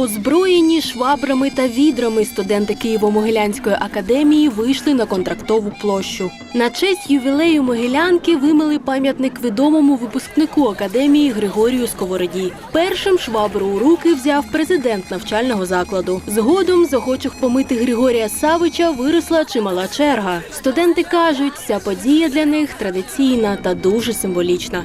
Озброєні швабрами та відрами студенти Києво-Могилянської академії вийшли на контрактову площу. На честь ювілею Могилянки вимили пам'ятник відомому випускнику академії Григорію Сковороді. Першим швабру у руки взяв президент навчального закладу. Згодом з охочих помити Григорія Савича виросла чимала черга. Студенти кажуть, ця подія для них традиційна та дуже символічна.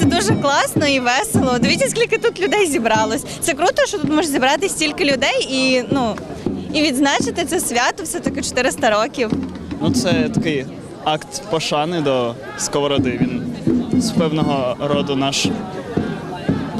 Це дуже класно і весело. Дивіться, скільки тут людей зібралось. Це круто, що тут може зібрати стільки людей і ну і відзначити це свято все таки 400 років. Ну, це такий акт пошани до сковороди. Він з певного роду наш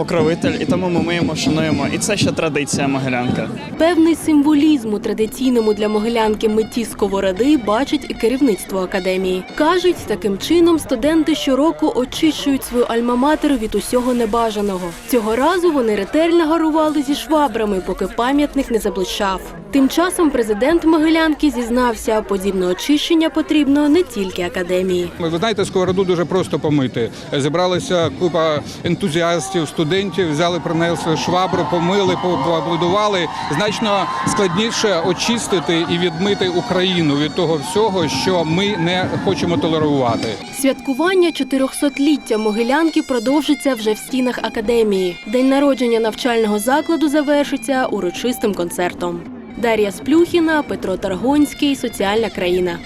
покровитель, і тому ми його шануємо. І це ще традиція Могилянка. Певний символізм у традиційному для могилянки митті сковороди бачить і керівництво академії. Кажуть, таким чином студенти щороку очищують свою альма-матер від усього небажаного. Цього разу вони ретельно гарували зі швабрами, поки пам'ятник не заблищав. Тим часом президент Могилянки зізнався, подібне очищення потрібно не тільки академії. Ви знаєте, сковороду дуже просто помити. Зібралася купа ентузіастів, студентів, взяли, принесли швабру, помили, по- поаплодували. Значно складніше очистити і відмити Україну від того всього, що ми не хочемо толерувати. Святкування 400-ліття Могилянки продовжиться вже в стінах академії. День народження навчального закладу завершиться урочистим концертом. Дар'я Сплюхіна, Петро Таргонський, Соціальна країна.